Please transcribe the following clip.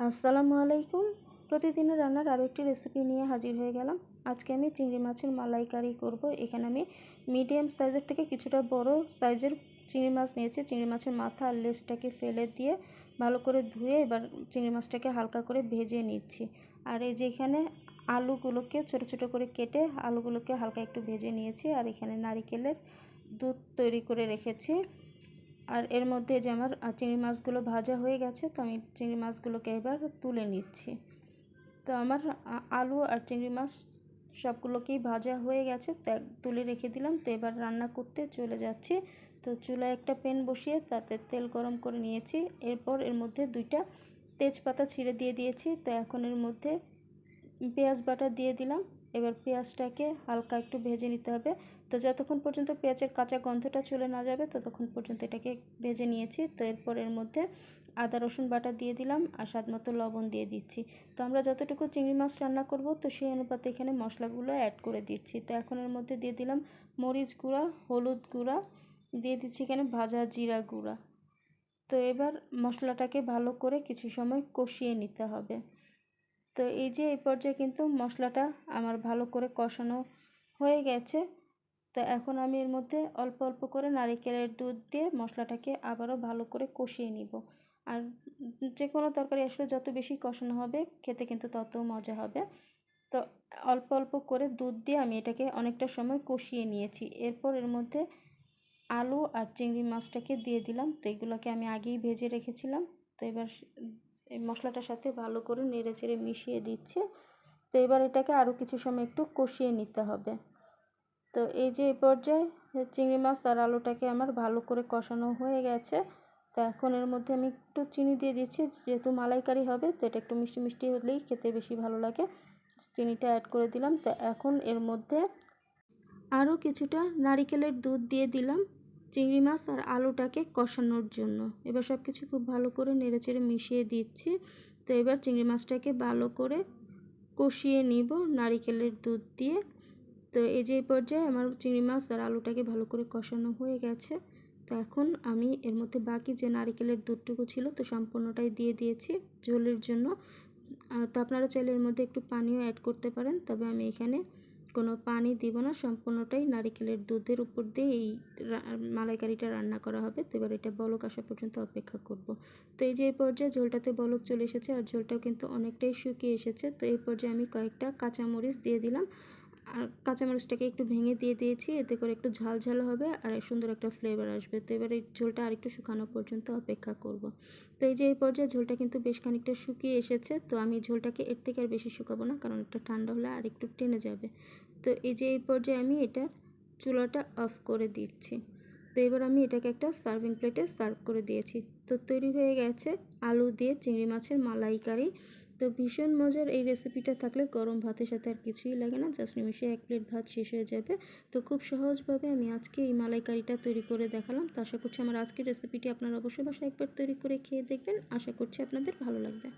আসসালামু আলাইকুম। প্রতিদিনের রান্নার আরও একটি রেসিপি নিয়ে হাজির হয়ে গেলাম। আজকে আমি চিংড়ি মাছের মালাইকারি করব। এখানে আমি মিডিয়াম সাইজের থেকে কিছুটা বড় সাইজের চিংড়ি মাছ নিয়েছি। চিংড়ি মাছের মাথা আর লেজটাকে ফেলে দিয়ে ভালো করে ধুয়ে এবার চিংড়ি মাছটাকে হালকা করে ভেজে নিচ্ছি। আর এই যে এখানে আলুগুলোকে ছোট ছোট করে কেটে আলুগুলোকে হালকা একটু ভেজে নিয়েছি। আর এখানে নারিকেলের দুধ তৈরি করে রেখেছি। আর এর মধ্যে যে আমার চিংড়ি মাছগুলো ভাজা হয়ে গেছে, তো আমি চিংড়ি মাছগুলোকে এবার তুলে নিচ্ছি। তো আমার আলু আর চিংড়ি মাছ সবগুলোকেই ভাজা হয়ে গেছে, তো তুলে রেখে দিলাম। তো এবার রান্না করতে চলে যাচ্ছি। তো চুলায় একটা প্যান বসিয়ে তাতে তেল গরম করে নিয়েছি। এরপর এর মধ্যে দুইটা তেজপাতা ছিঁড়ে দিয়ে দিয়েছি। তো এখন এর মধ্যে পেঁয়াজ বাটা দিয়ে দিলাম। এবার পেঁয়াজটাকে হালকা একটু ভেজে নিতে হবে। তো যতক্ষণ পর্যন্ত পেঁয়াজের কাঁচা গন্ধটা চলে না যাবে, ততক্ষণ পর্যন্ত এটাকে ভেজে নিয়েছি। তো এরপর এর মধ্যে আদা, রসুন বাটা দিয়ে দিলাম আর স্বাদ মতো লবণ দিয়ে দিচ্ছি। তো আমরা যতটুকু চিংড়ি মাছ রান্না করব, তো সেই অনুপাতে এখানে মশলাগুলো অ্যাড করে দিচ্ছি। তো এখন এর মধ্যে দিয়ে দিলাম মরিচ গুঁড়া, হলুদ গুঁড়া, দিয়ে দিচ্ছি এখানে ভাজা জিরা গুঁড়া। তো এবার মশলাটাকে ভালো করে কিছু সময় কষিয়ে নিতে হবে। তো এই যে এই পর্যায়ে কিন্তু মশলাটা আমার ভালো করে কষানো হয়ে গেছে। তো এখন আমি এর মধ্যে অল্প অল্প করে নারিকেলের দুধ দিয়ে মশলাটাকে আবারও ভালো করে কষিয়ে নিব। আর যে কোনো তরকারি আসলে যত বেশি কষানো হবে, খেতে কিন্তু তত মজা হবে। তো অল্প অল্প করে দুধ দিয়ে আমি এটাকে অনেকটা সময় কষিয়ে নিয়েছি। এরপর এর মধ্যে আলু আর চিংড়ি মাছটাকে দিয়ে দিলাম। তো এগুলোকে আমি আগেই ভেজে রেখেছিলাম। তো এবার এই মশলাটার সাথে ভালো করে নেড়ে চেড়ে মিশিয়ে দিচ্ছে। তো এবার এটাকে আরও কিছু সময় একটু কষিয়ে নিতে হবে। তো এই যে এই পর্যায়ে চিংড়ি মাছ আর আলুটাকে আমার ভালো করে কষানো হয়ে গেছে। তো এখন এর মধ্যে আমি একটু চিনি দিয়ে দিচ্ছি, যেহেতু মালাইকারি হবে, তো এটা একটু মিষ্টি মিষ্টি হলেই খেতে বেশি ভালো লাগে। চিনিটা অ্যাড করে দিলাম। তো এখন এর মধ্যে আরও কিছুটা নারিকেলের দুধ দিয়ে দিলাম। চিংড়ি মাছ আর আলুটাকে কষানোর জন্য। এবার সব কিছু খুব ভালো করে নেড়েচেড়ে মিশিয়ে দিচ্ছি। তো এবার চিংড়ি মাছটাকে ভালো করে কষিয়ে নিব নারিকেলের দুধ দিয়ে। তো এই যে পর্যায়ে আমার চিংড়ি মাছ আর আলুটাকে ভালো করে কষানো হয়ে গেছে। তো এখন আমি এর মধ্যে বাকি যে নারিকেলের দুধটুকু ছিল তো সম্পূর্ণটাই দিয়ে দিয়েছি ঝোলের জন্য। তো আপনারা চাইলে এর মধ্যে একটু পানিও অ্যাড করতে পারেন। তবে আমি এখানে কোনো পানি দিব না, সম্পূর্ণটাই নারিকেলের দুধের উপর দিয়ে এই মালাইকারিটা রান্না করা হবে। তো এবার এটা বলক আসা পর্যন্ত অপেক্ষা করব। তো এই যে এই পর্যায়ে ঝোলটাতে বলক চলে এসেছে, আর ঝোলটাও কিন্তু অনেকটাই শুকিয়ে এসেছে। তো এই পর্যায়ে আমি কয়েকটা কাঁচামরিচ দিয়ে দিলাম। আর কাঁচামরিচটাকে একটু ভেঙে দিয়ে দিয়েছি, এতে করে একটু ঝাল ঝাল হবে আর সুন্দর একটা ফ্লেভার আসবে। তো এবার এই ঝোলটা আরেকটু শুকানো পর্যন্ত অপেক্ষা করব। তো এই যে এই পর্যায়ে ঝোলটা কিন্তু বেশ খানিকটা শুকিয়ে এসেছে, তো আমি ঝোলটাকে এর থেকে আর বেশি শুকাবো না, কারণ এটা ঠান্ডা হলে আর একটু টেনে যাবে। তো এই যে এই পর্যায়ে আমি এটা চুলাটা অফ করে দিচ্ছি। তো এবার আমি এটাকে একটা সার্ভিং প্লেটে সার্ভ করে দিয়েছি। তো তৈরি হয়ে গেছে আলু দিয়ে চিংড়ি মাছের মালাইকারি। তো ভীষণ মজার এই রেসিপিটা থাকলে গরম ভাতের সাথে আর কিছুই লাগে না জাস্ট নিমিশে এক প্লেট ভাত শেষ হয়ে যাবে। তো খুব সহজভাবে আমি আজকে এই মালাইকারিটা তৈরি করে দেখালাম। তো আশা করছি আমার আজকের রেসিপিটি আপনারা অবশ্যই বাসায় একবার তৈরি করে খেয়ে দেখবেন। আশা করছি আপনাদের ভালো লাগবে।